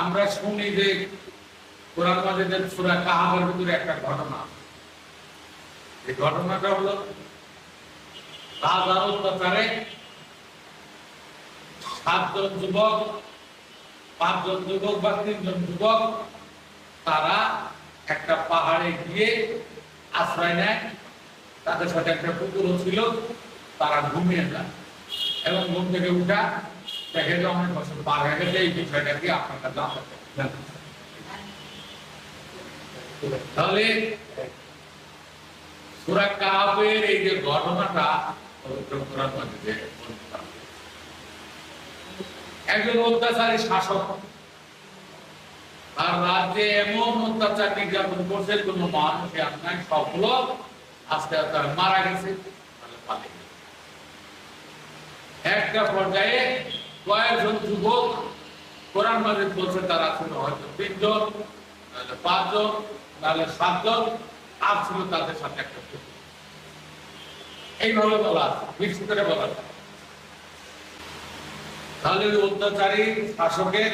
আমরা শুনি যে কোরআন মাজিদের ভিতরে একটা ঘটনা। এই ঘটনাটা হলো রাজার অত্যাচারে সাতজন যুবক, পাঁচজন যুবক বা তিনজন যুবক, তারা একটা পাহাড়ে গিয়ে আশ্রয় নেয়। তাদের সাথে একটা কুকুরও ছিল, তারা ঘুমিয়ে যায় এবং ঘুম থেকে উঠা তাহলে সুরা এই যে ঘটনাটা। একজন অত্যাচারী শাসক, তার রাজ্যে এমন অত্যাচার নির্যাতন করছে, কোন মানুষ আপনার সবগুলো আস্তে আস্তে মারা গেছে। একটা পর্যায়ে কয়েকজন যুবক কোরআন মাজিদ বলছে তারা ছিল হয়তো তিনজন নাহলে পাঁচজন, নাহলে সাতজন, আর ছিল তাদের সাথে একটা। এইভাবে বলা মিক্স করে বলা তাহলে ওই অত্যাচারী শাসকের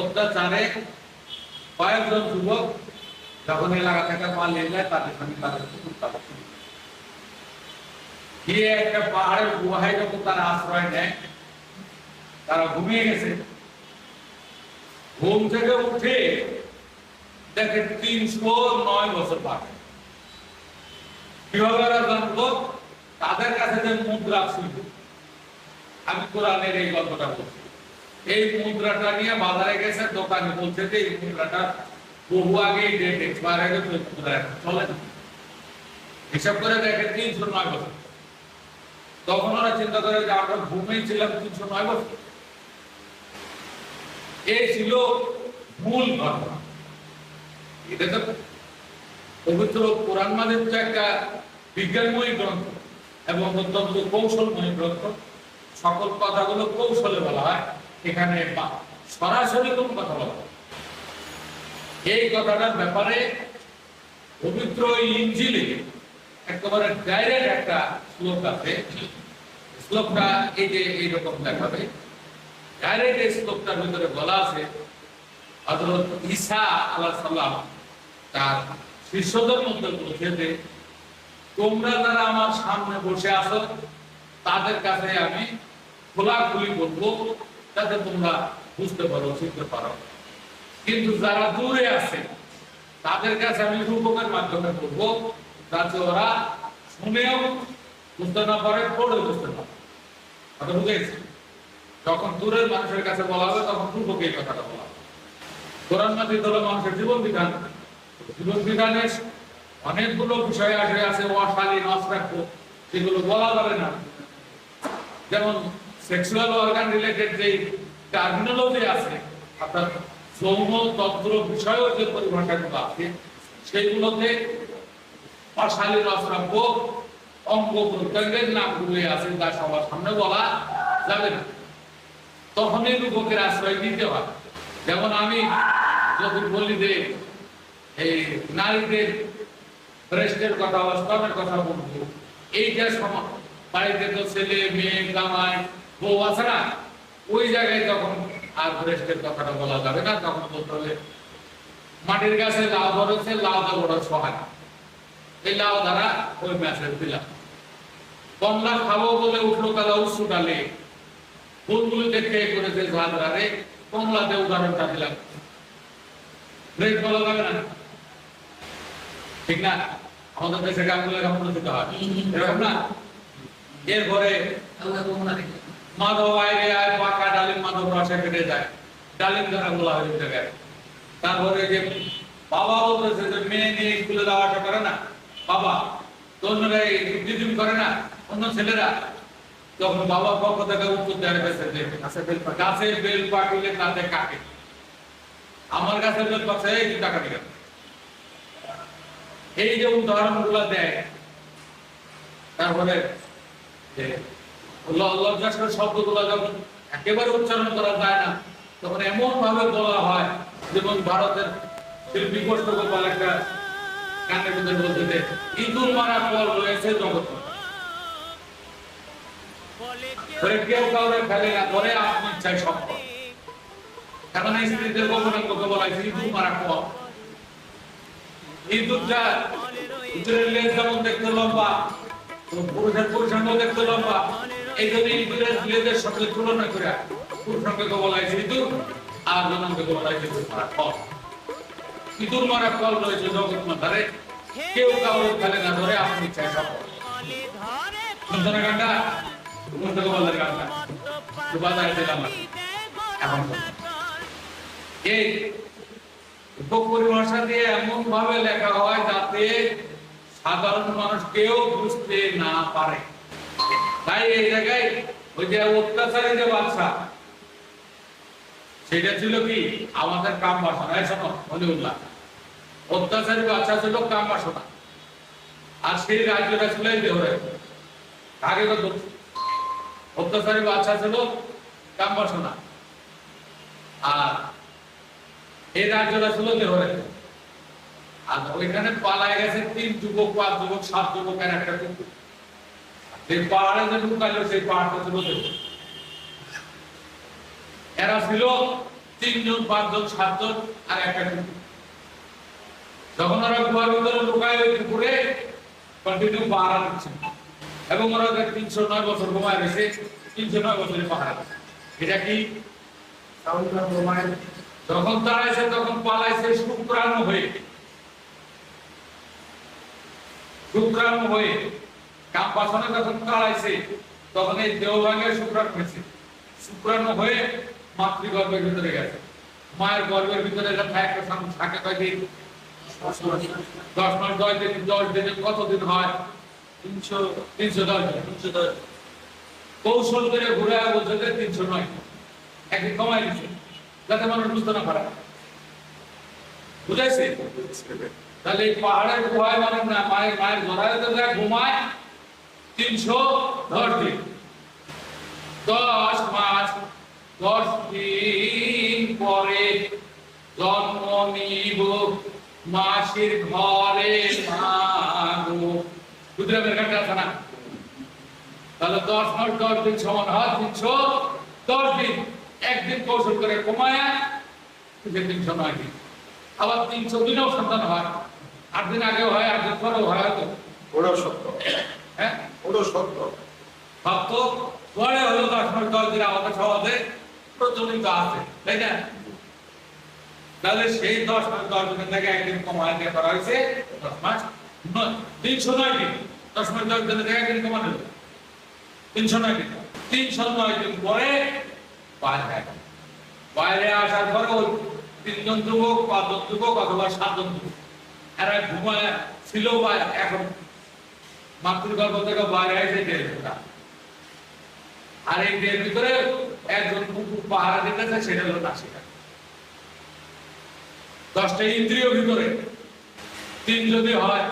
অত্যাচারে কয়েকজন যুবক যখন এলাকা থেকে পালিয়ে যায়, তাদের সঙ্গে তাদের গিয়ে একটা পাহাড়ের গুহায় যখন তারা আশ্রয় নেয় তারা ঘুমিয়ে গেছে। ঘুম থেকে উঠে দেখে তিনশো নয় বছর পাবে কীভাবে জানলো তাদের কাছে যে মুদ্রা ছিল। আমি কোরআনের এই গল্পটা বলছি। এই মুদ্রাটা নিয়ে বাজারে গেছে, দোকানে বলছে যে এই মুদ্রাটা বহু আগে ডেট এক্সপায়ার হয়ে গেছে মুদ্রা চলে হিসাব করে দেখে তিনশো নয় বছর। তখন ওরা চিন্তা করে যে আমরা ঘুমেই ছিলাম তিনশো নয় বছর। এই ছিল মূল ঘটনা। এটা তো পবিত্র কোরআন মাজিদ তো একটা বিজ্ঞানময় গ্রন্থ এবং অত্যন্ত কৌশলময় গ্রন্থ, সকল কথাগুলো কৌশলে বলা হয়, এখানে সরাসরি কোন কথা বলা এই কথাটার ব্যাপারে পবিত্র ইঞ্জিলে একেবারে ডাইরেক্ট একটা শ্লোক আছে। শ্লোকটা এই যে এইরকম দেখাবে। ডাইরেক্ট এই শ্লোকটার ভিতরে বলা আছে, হযরত ঈসা আলাইহিস সালাম তার শিষ্যদের মধ্যে তোমরা যারা আমার সামনে বসে আছো, তাদের কাছে আমি খোলাখুলি বলব, যাতে তোমরা বুঝতে পারো, শিখতে পারো। কিন্তু যারা দূরে আছে, তাদের কাছে আমি রূপকের মাধ্যমে বলব, যাতে ওরা শুনেও বুঝতে না পারে পড়ে বুঝতে পারে। কথা বুঝেছি যখন দূরের মানুষের কাছে বলা হবে, তখন রূপকে এই কথাটা বলা হবে। কোরআন মাজিদ হলো মানুষের জীবন বিধান। জীবন বিধানের অনেকগুলো বিষয় আসে, আছে অশালীন, অশ্রাব্য। যেগুলো বলা যাবে না। যেমন সেক্সুয়াল অর্গান রিলেটেড যে টার্মিনোলজি আছে, অর্থাৎ যৌন তন্ত্র বিষয় যে পরিভাষাগুলো আছে সেইগুলোতে অশালীন, অশ্রাব্য অঙ্গ প্রত্যঙ্গের নামগুলো আছে, যা সবার সামনে বলা যাবে না। তখনই রূপকের আশ্রয় নিতে হয়। যেমন আমি যখন বলি যে, এই নারীদের ব্রেস্টের কথা স্তনের কথা বলব এইটা বাড়িতে তো ছেলে, মেয়ে, জামাই, বউ আছে না, ওই জায়গায় তখন আর ব্রেস্টের কথাটা বলা যাবে না। তখন বলতে হবে, মাটির গাছে লাউ ধরেছে, লাউ দা বড় সহায়। এই লাউ দ্বারা ওই ম্যাচের দিলাম। কমলা খাব বলে উঠল কালা উৎসু করেছে কমলাতে উদাহরণটা দিলাম। বলা যাবে না। ঠিক না? আমাদের দেশে দিতে হয়। এরকম না? এরপরে মাধব আয় আয়, পাকা ডালিম মাধব রসে কেটে যায়। ডালিম হয় ওই জায়গায় তারপরে যে বাবা বলতেছে যে মেয়ে নিয়ে স্কুলে যাওয়া আসা করে না। বাবা তো অন্যরা করে না? অন্য ছেলেরা তখন বাবার পক্ষ থেকে উত্তর দেওয়া গেছে যে গাছে বেল পাকিলে তাতে কাকে আমার কাছে বেল পাচ্ছে এই টাকা দিকে এই যে উদাহরণগুলা দেয় তারপরে শব্দগুলো যখন একেবারে উচ্চারণ করা যায় না তখন এমন ভাবে বলা হয় যেমন ভারতের শিল্পী কষ্ট একটা গানের ভিতরে যে ইঁদুর মারা রয়েছে জগৎ। ধরে কেউ কাউরে ফেলে না, ধরে আপনি ইচ্ছায় সব এখন এই স্ত্রীদের গোপনাঙ্গকে বলা হয়েছে ইঁদুর মারা কম ইঁদুরটা ইঁদুরের লেজ যেমন দেখতে লম্বা পুরুষের পুরুষাঙ্গ দেখতে লম্বা, এই জন্য ইঁদুরের লেজের সঙ্গে তুলনা করে পুরুষাঙ্গকে বলা হয়েছে ইঁদুর আর জনাঙ্গকে বলা হয়েছে ইঁদুর মারা কম ইঁদুর মারা কল রয়েছে জগৎ মাথারে কেউ কাউরে ফেলে না, ধরে আপনি ইচ্ছায় সফল তো এমন ভাবে লেখা হয় যাতে সাধারণ মানুষ কেউ বুঝতে না পারে তাই এই জায়গায় ওই যে অত্যাচারী যে বাদশা সেটা ছিল কি আমাদের কাম বাসনা শোনো হলিউল্লাহ অত্যাচারী বাদশা ছিল কাম বাসনা আর সেই রাজ্যটা ছিল দেহরে আগে কত অত্যাচারী বাদশা ছিল কাম বাসনা আর এই রাজ্যটা ছিল দেহরে আর ওইখানে পালায় গেছে তিন যুবক, পাঁচ যুবক, সাত যুবক, আর একটা কুকুর। যে পাহাড়ে যে সেই পাহাড়টা ছিল এরা ছিল তিনজন, পাঁচজন, সাতজন, আর একটা কুকুর। যখন ওরা গুহার ভিতরে কুকুরে কন্টিনিউ পাহারা দিচ্ছে। এবং ওরা তিনশো নয় বছর ঘুমায় রয়েছে তিনশো নয় বছরে দিচ্ছে। এটা কি? যখন তাড়াইছে তখন পালাইছে শুক্রাণু হয়ে। শুক্রাণু হয়ে। কাপ বাসনে যখন তাড়াইছে তখন এই দেহভাঙের শুক্রাণু হয়েছে। শুক্রাণু হয়ে মাতৃগর্ভের ভিতরে গেছে। মায়ের গর্ভের ভিতরে একটা থাকে কয়দিন? দশ মাস দশ দিন দশ দিনে কতদিন হয়? দশ কৌশল করে ঘুরে বলছে তিনশো নয়। কমাই দিচ্ছে যাতে মানুষ বুঝতে না পারে। বুঝাইছে? তাহলে পাহাড়ের গুহায় মানে না, মায়ের মায়ের তো ঘুমায়, তিনশো দশ দিন। দশ মাস, দশ দিন পরে জন্ম নিব, মাসির ঘরে মাগো গুজরাটের ঘাটে আছে না। তাহলে দশ মাস দশ দিন সমান হয় তিনশো দশ দিন। একদিন কৌশল করে কমায় তিনশো নয় দিন। আবার তিনশো দিনেও সন্তান হয়। আট দিন আগেও হয় আট দিন পরেও হয় হয়তো। ওটাও সত্য। হ্যাঁ? ওটাও সত্য। সত্য। পরে হলো দশ মাস দশ দিন আমাদের সমাজে প্রচলিত আছে। তাই না? তাহলে সেই দশ মাস দশ দিনের থেকে একদিন কমায় দিয়ে করা হয়েছে দশ মাস। বাইরে আসার পরে তিনজন যুবক, পাঁচজন যুবক অথবা সাতজন যুবক। এরা ঘুমায় ছিল বা এখন। মাতৃগর্ভ থেকে বাইরে এসে দেড়টা আর এই দেড় ভিতরে একজন কুকুর পাহারা দিতেছে, সেটা হলো নাসিকা। দশটা ইন্দ্রিয় ভিতরে তিন যদি হয়।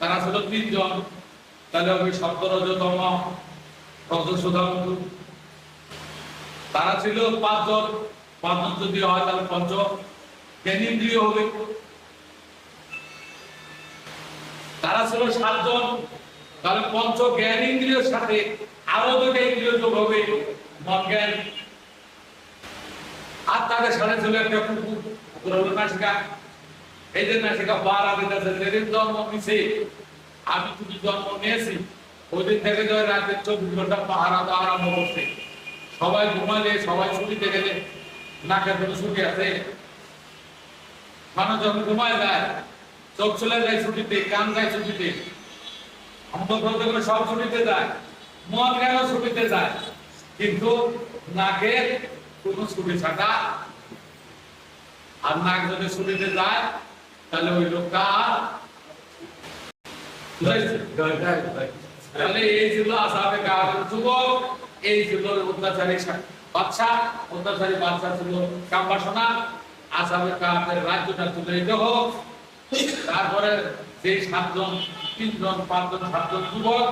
তারা ছিল তিনজন। তাহলে ওই সপ্তরজতম রজসুধামধু তারা ছিল পাঁচজন। পাঁচজন যদি হয় তাহলে পঞ্চ। জ্ঞানেন্দ্রিয় হবে? তারা ছিল সাতজন। তাহলে পঞ্চ জ্ঞান ইন্দ্রিয়ের সাথে আরও দুটো ইন্দ্রিয় যোগ হবে, মন জ্ঞান। আর তাদের সাথে ছিল একটা কুকুর। কুকুর হলো নাসিকা যেদিন জন্ম নিছে। আমি জন্ম নিয়েছি থেকে চব্বিশ ঘণ্টা পাহারা আরম্ভ করছে। সবাই ঘুমালে, সবাই গেলে, নাকের ছুটি আছে? মানুষ যখন ঘুমায় যায় চোখ চলে যায় ছুটিতে, কান যায় ছুটিতে। সব ছুটিতে যায়, মন কেন ছুটিতে যায়? কিন্তু নাকের কোনো ছুটি ছাটা আর নাক যদি ছুটিতে যায় তাহলে ওই লোকটা তাহলে এই ছিল আসামে কাহাবের যুবক। এই ছিল অত্যাচারী বাদশা অত্যাচারী বাদশা ছিল কাম্বাসনা আসামে কাহাবের রাজ্যটা এই হোক। তারপরে যে সাতজন তিনজন পাঁচজন সাতজন যুবক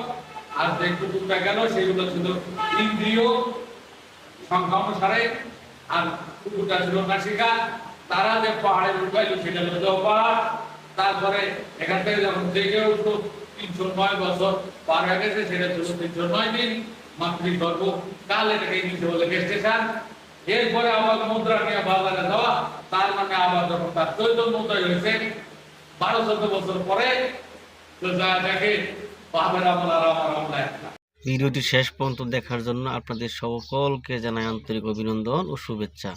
আর যে কুকুরটা গেল সেগুলো ছিল ইন্দ্রিয়। সংখ্যা অনুসারে। আর কুকুরটা ছিল নাসিকা। তারা যে পাহাড়ে উঠাইলো সেটা হলো পাহাড় তারপরে এখান থেকে যখন জেগে উঠল, তিনশো নয় বছর পার হয়ে গেছে, সেটা ছিল তিনশো নয় দিন মাতৃগর্ভ কাল এটাকে ইংলিশে বলে গেস্টেশন এরপরে আবার মুদ্রা নিয়ে বাজারে যাওয়া, তার মানে আবার যখন তার চৈত মুদ্রাই হয়েছে, বারো চোদ্দ বছর পরে তো যা দেখে, বাপের আমল আর আমার আমলা একটা ভিডিওটি শেষ পর্যন্ত দেখার জন্য আপনাদের সকলকে জানাই আন্তরিক অভিনন্দন ও শুভেচ্ছা।